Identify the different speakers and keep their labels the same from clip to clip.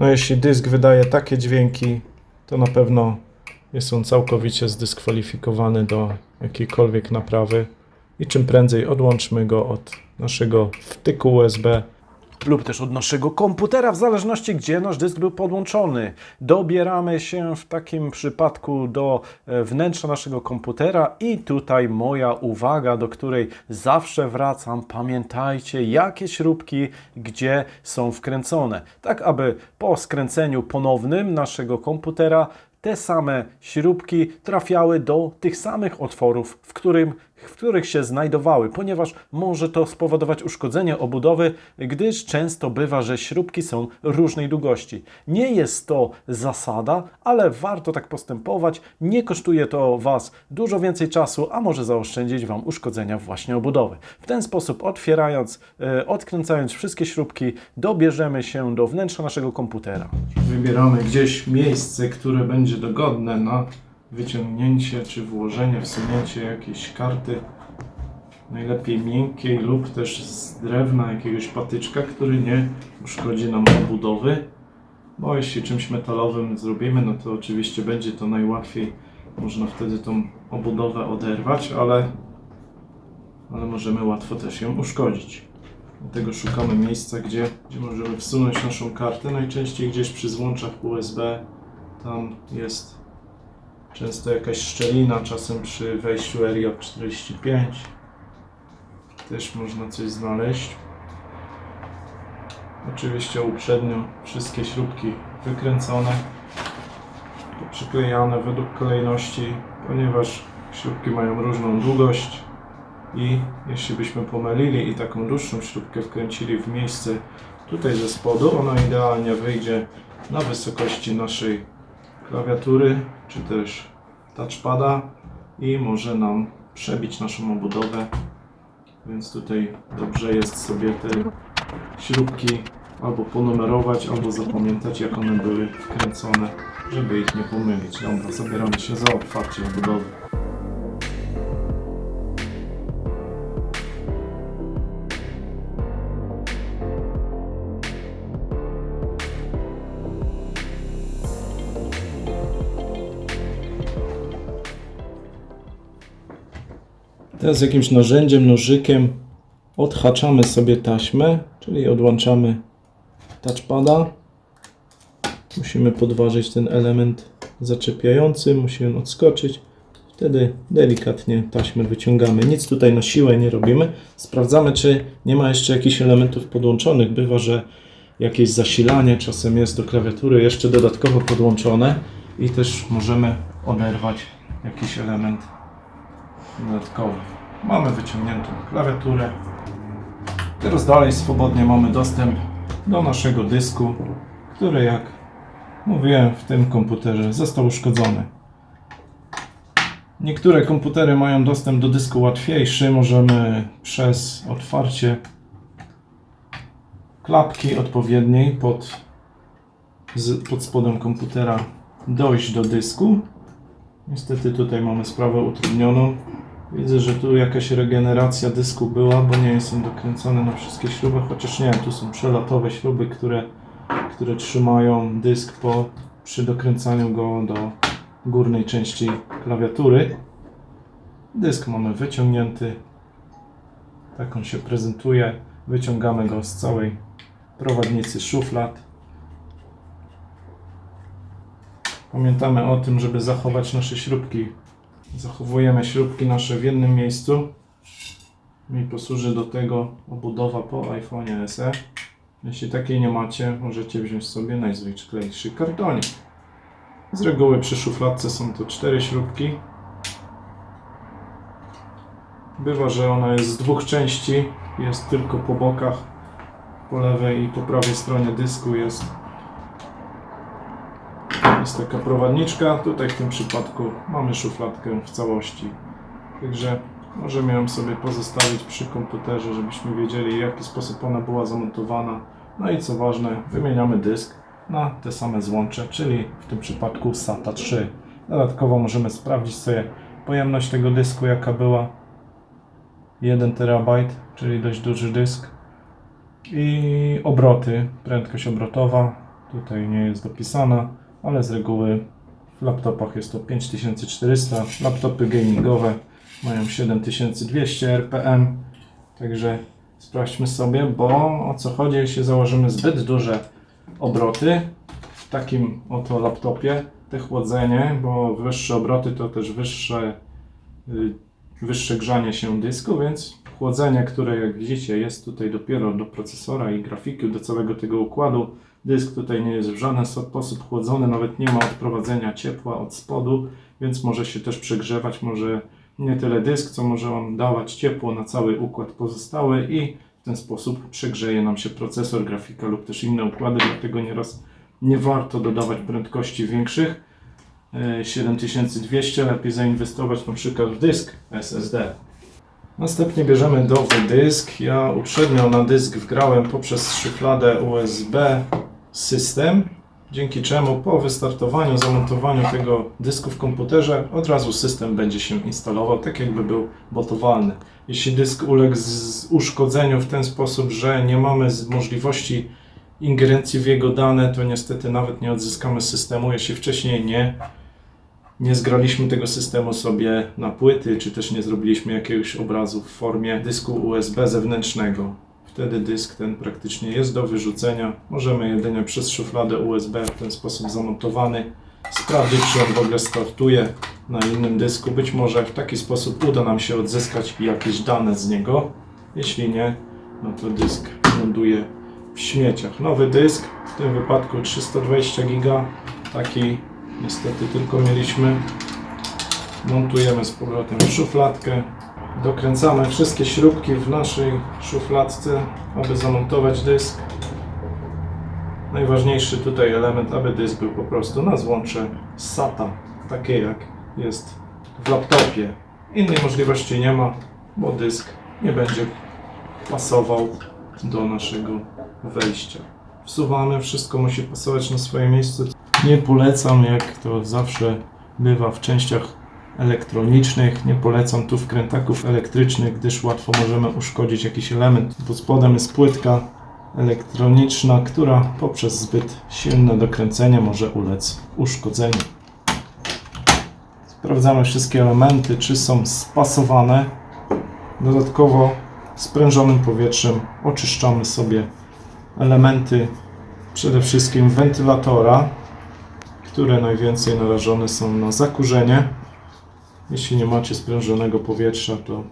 Speaker 1: No jeśli dysk wydaje takie dźwięki, to na pewno jest on całkowicie zdyskwalifikowany do jakiejkolwiek naprawy. I czym prędzej odłączmy go od naszego wtyku USB
Speaker 2: lub też od naszego komputera, w zależności gdzie nasz dysk był podłączony. Dobieramy się w takim przypadku do e, wnętrza naszego komputera i tutaj moja uwaga, do której zawsze wracam. Pamiętajcie, jakie śrubki gdzie są wkręcone, tak aby po skręceniu ponownym naszego komputera te same śrubki trafiały do tych samych otworów, w, którym, w których się znajdowały, ponieważ może to spowodować uszkodzenie obudowy, gdyż często bywa, że śrubki są różnej długości. Nie jest to zasada, ale warto tak postępować. Nie kosztuje to Was dużo więcej czasu, a może zaoszczędzić Wam uszkodzenia właśnie obudowy. W ten sposób otwierając, e, odkręcając wszystkie śrubki, dobierzemy się do wnętrza naszego komputera.
Speaker 1: Wybieramy gdzieś miejsce, które będzie dogodne na wyciągnięcie czy włożenie, wsunięcie jakiejś karty. Najlepiej miękkiej lub też z drewna jakiegoś patyczka, który nie uszkodzi nam obudowy. Bo jeśli czymś metalowym zrobimy, no to oczywiście będzie to najłatwiej. Można wtedy tą obudowę oderwać, ale, ale możemy łatwo też ją uszkodzić. Dlatego szukamy miejsca, gdzie, gdzie możemy wsunąć naszą kartę. Najczęściej gdzieś przy złączach USB. Tam jest często jakaś szczelina, czasem przy wejściu RJ45 też można coś znaleźć. Oczywiście uprzednio wszystkie śrubki wykręcone, przyklejane według kolejności, ponieważ śrubki mają różną długość i jeśli byśmy pomylili i taką dłuższą śrubkę wkręcili w miejsce tutaj ze spodu, ona idealnie wyjdzie na wysokości naszej klawiatury czy też touchpada i może nam przebić naszą obudowę. Więc tutaj dobrze jest sobie te śrubki albo ponumerować, albo zapamiętać jak one były wkręcone, żeby ich nie pomylić. Dobra, zabieramy się za otwarcie obudowy. Teraz jakimś narzędziem, nożykiem odhaczamy sobie taśmę, czyli odłączamy touchpada. Musimy podważyć ten element zaczepiający, musi on odskoczyć. Wtedy delikatnie taśmę wyciągamy. Nic tutaj na siłę nie robimy. Sprawdzamy, czy nie ma jeszcze jakichś elementów podłączonych. Bywa, że jakieś zasilanie czasem jest do klawiatury jeszcze dodatkowo podłączone i też możemy oderwać jakiś element dodatkowy. Mamy wyciągniętą klawiaturę. Teraz dalej swobodnie mamy dostęp do naszego dysku, który jak mówiłem w tym komputerze został uszkodzony. Niektóre komputery mają dostęp do dysku łatwiejszy. Możemy przez otwarcie klapki odpowiedniej pod, z, pod spodem komputera dojść do dysku. Niestety tutaj mamy sprawę utrudnioną. Widzę, że tu jakaś regeneracja dysku była, bo nie jest on dokręcony na wszystkie śruby, chociaż nie, tu są przelatowe śruby, które, które trzymają dysk po, przy dokręcaniu go do górnej części klawiatury. Dysk mamy wyciągnięty. Tak on się prezentuje. Wyciągamy go z całej prowadnicy szuflad. Pamiętamy o tym, żeby zachować nasze śrubki Zachowujemy śrubki nasze w jednym miejscu. Mi posłuży do tego obudowa po iPhone SE. Jeśli takiej nie macie, możecie wziąć sobie najzwyklejszy kartonik. Z reguły przy szufladce są to cztery śrubki. Bywa, że ona jest z dwóch części, jest tylko po bokach. Po lewej i po prawej stronie dysku jest jest taka prowadniczka. Tutaj w tym przypadku mamy szufladkę w całości. Także możemy ją sobie pozostawić przy komputerze, żebyśmy wiedzieli w jaki sposób ona była zamontowana. No i co ważne, wymieniamy dysk na te same złącze, czyli w tym przypadku SATA 3. Dodatkowo możemy sprawdzić sobie pojemność tego dysku, jaka była. 1 TB, czyli dość duży dysk. I obroty, prędkość obrotowa tutaj nie jest dopisana, ale z reguły w laptopach jest to 5400. Laptopy gamingowe mają 7200 RPM, także sprawdźmy sobie, bo o co chodzi, jeśli założymy zbyt duże obroty w takim oto laptopie, te chłodzenie, bo wyższe obroty to też wyższe, y, wyższe grzanie się dysku, więc chłodzenie, które jak widzicie jest tutaj dopiero do procesora i grafiki, do całego tego układu. Dysk tutaj nie jest w żaden sposób chłodzony, nawet nie ma odprowadzenia ciepła od spodu, więc może się też przegrzewać, może nie tyle dysk, co może on dawać ciepło na cały układ pozostały i w ten sposób przegrzeje nam się procesor, grafika lub też inne układy, dlatego nieraz nie warto dodawać prędkości większych. E, 7200 lepiej zainwestować na przykład w dysk SSD. Następnie bierzemy nowy dysk. Ja uprzednio na dysk wgrałem poprzez szufladę USB system, dzięki czemu po wystartowaniu, zamontowaniu tego dysku w komputerze od razu system będzie się instalował, tak jakby był botowalny. Jeśli dysk uległ uszkodzeniu w ten sposób, że nie mamy możliwości ingerencji w jego dane, to niestety nawet nie odzyskamy systemu, jeśli wcześniej nie nie zgraliśmy tego systemu sobie na płyty, czy też nie zrobiliśmy jakiegoś obrazu w formie dysku USB zewnętrznego. Wtedy dysk ten praktycznie jest do wyrzucenia. Możemy jedynie przez szufladę USB w ten sposób zamontowany sprawdzić, czy on w ogóle startuje na innym dysku. Być może w taki sposób uda nam się odzyskać jakieś dane z niego. Jeśli nie, no to dysk ląduje w śmieciach. Nowy dysk, w tym wypadku 320 giga, taki niestety tylko mieliśmy. Montujemy z powrotem szufladkę. Dokręcamy wszystkie śrubki w naszej szufladce, aby zamontować dysk. Najważniejszy tutaj element, aby dysk był po prostu na złącze SATA, takie jak jest w laptopie. Innej możliwości nie ma, bo dysk nie będzie pasował do naszego wejścia. Wsuwamy, wszystko musi pasować na swoje miejsce. Nie polecam, jak to zawsze bywa w częściach elektronicznych, nie polecam tu wkrętaków elektrycznych, gdyż łatwo możemy uszkodzić jakiś element. Pod spodem jest płytka elektroniczna, która poprzez zbyt silne dokręcenie może ulec uszkodzeniu. Sprawdzamy wszystkie elementy, czy są spasowane. Dodatkowo sprężonym powietrzem oczyszczamy sobie elementy przede wszystkim wentylatora, które najwięcej narażone są na zakurzenie. Jeśli nie macie sprężonego powietrza, to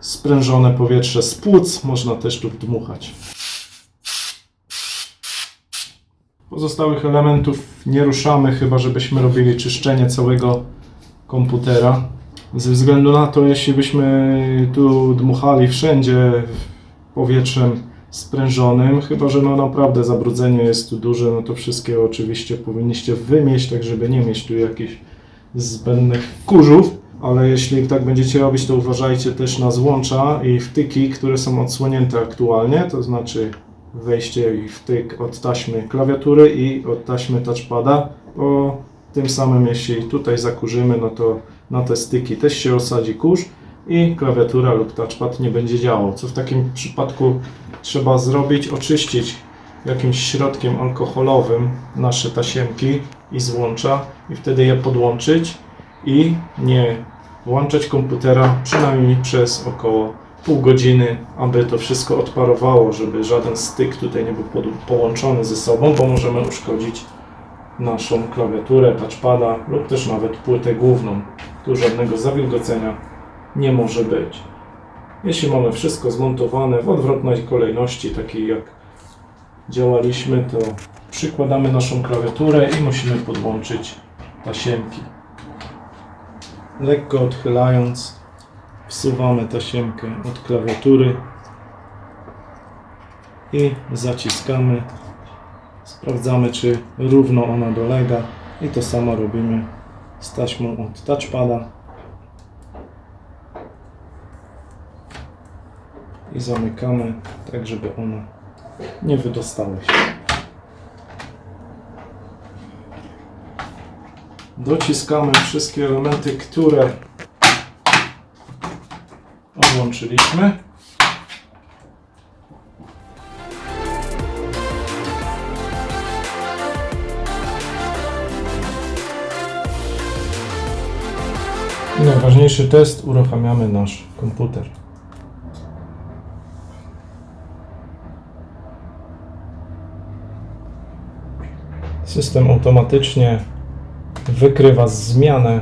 Speaker 1: sprężone powietrze z płuc można też tu dmuchać. Pozostałych elementów nie ruszamy, chyba żebyśmy robili czyszczenie całego komputera. Ze względu na to, jeśli byśmy tu dmuchali wszędzie powietrzem sprężonym, chyba że no naprawdę zabrudzenie jest tu duże, no to wszystkie oczywiście powinniście wymieść, tak żeby nie mieć tu jakichś zbędnych kurzów. Ale jeśli tak będziecie robić, to uważajcie też na złącza i wtyki, które są odsłonięte aktualnie, to znaczy wejście i wtyk od taśmy klawiatury i od taśmy touchpada, bo tym samym jeśli tutaj zakurzymy, no to na te styki też się osadzi kurz i klawiatura lub touchpad nie będzie działał. Co w takim przypadku trzeba zrobić? Oczyścić jakimś środkiem alkoholowym nasze tasiemki i złącza i wtedy je podłączyć i nie włączać komputera przynajmniej przez około pół godziny, aby to wszystko odparowało, żeby żaden styk tutaj nie był połączony ze sobą, bo możemy uszkodzić naszą klawiaturę, touchpada lub też nawet płytę główną. Tu żadnego zawilgocenia nie może być. Jeśli mamy wszystko zmontowane w odwrotnej kolejności, takiej jak działaliśmy, to przykładamy naszą klawiaturę i musimy podłączyć tasiemki. Lekko odchylając, wsuwamy tasiemkę od klawiatury i zaciskamy. Sprawdzamy, czy równo ona dolega i to samo robimy z taśmą od touchpada. i zamykamy tak, żeby one nie wydostały się. Dociskamy wszystkie elementy, które odłączyliśmy. Najważniejszy test, uruchamiamy nasz komputer. System automatycznie wykrywa zmianę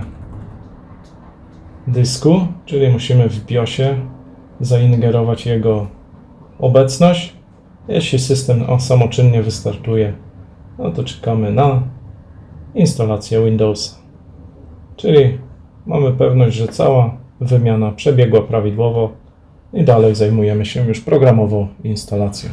Speaker 1: dysku, czyli musimy w BIOSie zaingerować jego obecność. Jeśli system samoczynnie wystartuje, no to czekamy na instalację Windowsa. Czyli mamy pewność, że cała wymiana przebiegła prawidłowo i dalej zajmujemy się już programową instalacją.